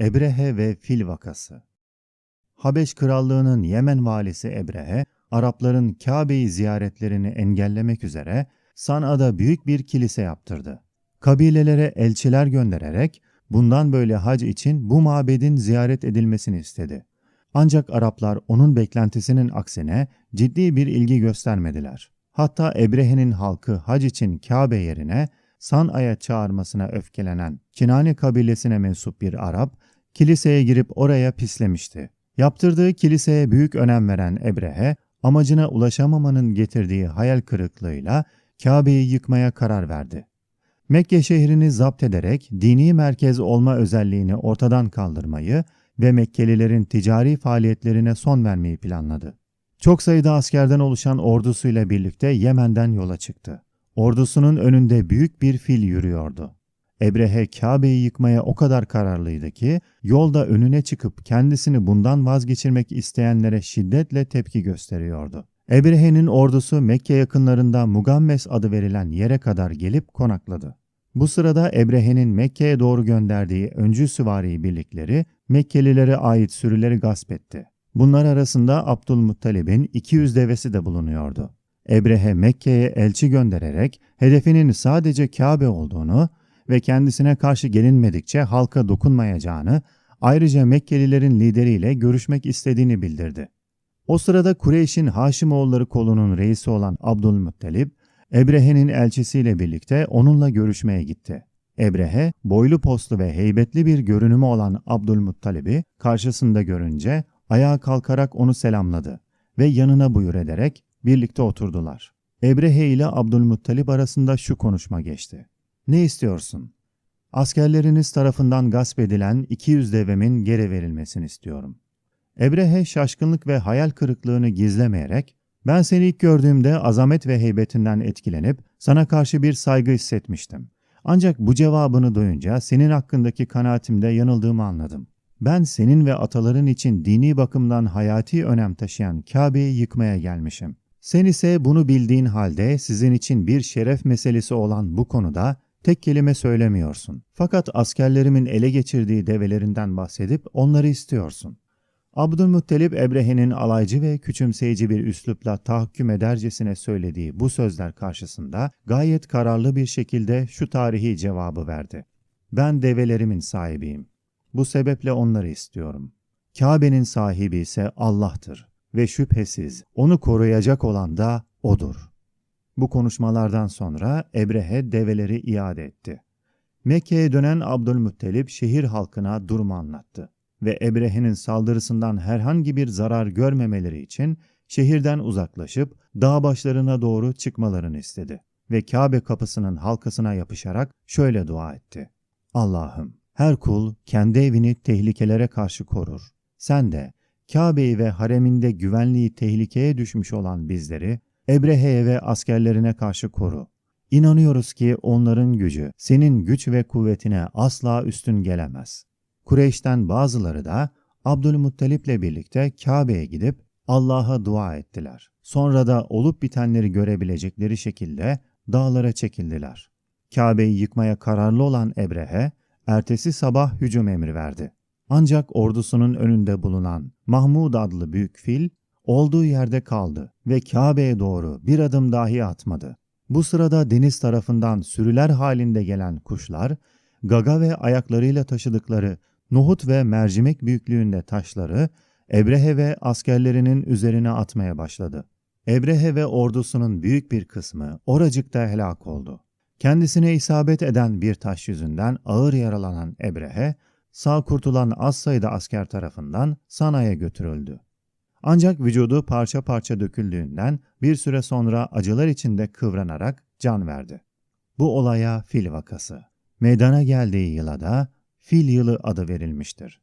Ebrehe ve Fil Vakası Habeş Krallığı'nın Yemen valisi Ebrehe, Arapların Kabe'yi ziyaretlerini engellemek üzere San'a'da büyük bir kilise yaptırdı. Kabilelere elçiler göndererek bundan böyle hac için bu mabedin ziyaret edilmesini istedi. Ancak Araplar onun beklentisinin aksine ciddi bir ilgi göstermediler. Hatta Ebrehe'nin halkı hac için Kabe yerine San'a'ya çağırmasına öfkelenen Kinane kabilesine mensup bir Arap, kiliseye girip oraya pislemişti. Yaptırdığı kiliseye büyük önem veren Ebrehe, amacına ulaşamamanın getirdiği hayal kırıklığıyla Kabe'yi yıkmaya karar verdi. Mekke şehrini zapt ederek dini merkez olma özelliğini ortadan kaldırmayı ve Mekkelilerin ticari faaliyetlerine son vermeyi planladı. Çok sayıda askerden oluşan ordusuyla birlikte Yemen'den yola çıktı. Ordusunun önünde büyük bir fil yürüyordu. Ebrehe Kabe'yi yıkmaya o kadar kararlıydı ki yolda önüne çıkıp kendisini bundan vazgeçirmek isteyenlere şiddetle tepki gösteriyordu. Ebrehe'nin ordusu Mekke yakınlarında Mugammes adı verilen yere kadar gelip konakladı. Bu sırada Ebrehe'nin Mekke'ye doğru gönderdiği öncü süvari birlikleri Mekkelilere ait sürüleri gasp etti. Bunlar arasında Abdülmuttalib'in 200 devesi de bulunuyordu. Ebrehe Mekke'ye elçi göndererek hedefinin sadece Kabe olduğunu ve kendisine karşı gelinmedikçe halka dokunmayacağını, ayrıca Mekkelilerin lideriyle görüşmek istediğini bildirdi. O sırada Kureyş'in Haşimoğulları kolunun reisi olan Abdülmuttalib, Ebrehe'nin elçisiyle birlikte onunla görüşmeye gitti. Ebrehe, boylu postlu ve heybetli bir görünümü olan Abdülmuttalib'i karşısında görünce ayağa kalkarak onu selamladı ve yanına buyur ederek birlikte oturdular. Ebrehe ile Abdülmuttalib arasında şu konuşma geçti. Ne istiyorsun? Askerleriniz tarafından gasp edilen 200 devemin geri verilmesini istiyorum. Ebrehe şaşkınlık ve hayal kırıklığını gizlemeyerek, ben seni ilk gördüğümde azamet ve heybetinden etkilenip sana karşı bir saygı hissetmiştim. Ancak bu cevabını duyunca senin hakkındaki kanaatimde yanıldığımı anladım. Ben senin ve ataların için dini bakımdan hayati önem taşıyan Kabe'yi yıkmaya gelmişim. Sen ise bunu bildiğin halde sizin için bir şeref meselesi olan bu konuda tek kelime söylemiyorsun. Fakat askerlerimin ele geçirdiği develerinden bahsedip onları istiyorsun. Abdülmuttalip Ebrehe'nin alaycı ve küçümseyici bir üslupla tahakküm edercesine söylediği bu sözler karşısında gayet kararlı bir şekilde şu tarihi cevabı verdi. Ben develerimin sahibiyim. Bu sebeple onları istiyorum. Kabe'nin sahibi ise Allah'tır ve şüphesiz onu koruyacak olan da O'dur. Bu konuşmalardan sonra Ebrehe develeri iade etti. Mekke'ye dönen Abdülmuttalip şehir halkına durumu anlattı ve Ebrehe'nin saldırısından herhangi bir zarar görmemeleri için şehirden uzaklaşıp dağ başlarına doğru çıkmalarını istedi ve Kabe kapısının halkasına yapışarak şöyle dua etti. Allah'ım her kul kendi evini tehlikelere karşı korur. Sen de Kabe'yi ve hareminde güvenliği tehlikeye düşmüş olan bizleri Ebrehe'ye ve askerlerine karşı koru. İnanıyoruz ki onların gücü senin güç ve kuvvetine asla üstün gelemez. Kureyş'ten bazıları da Abdülmuttalip'le birlikte Kabe'ye gidip Allah'a dua ettiler. Sonra da olup bitenleri görebilecekleri şekilde dağlara çekildiler. Kabe'yi yıkmaya kararlı olan Ebrehe, ertesi sabah hücum emri verdi. Ancak ordusunun önünde bulunan Mahmud adlı büyük fil olduğu yerde kaldı ve Kabe'ye doğru bir adım dahi atmadı. Bu sırada deniz tarafından sürüler halinde gelen kuşlar, gaga ve ayaklarıyla taşıdıkları nohut ve mercimek büyüklüğünde taşları Ebrehe ve askerlerinin üzerine atmaya başladı. Ebrehe ve ordusunun büyük bir kısmı oracıkta helak oldu. Kendisine isabet eden bir taş yüzünden ağır yaralanan Ebrehe, sağ kurtulan az sayıda asker tarafından Sana'ya götürüldü. Ancak vücudu parça parça döküldüğünden bir süre sonra acılar içinde kıvranarak can verdi. Bu olaya fil vakası. Meydana geldiği yıla da fil yılı adı verilmiştir.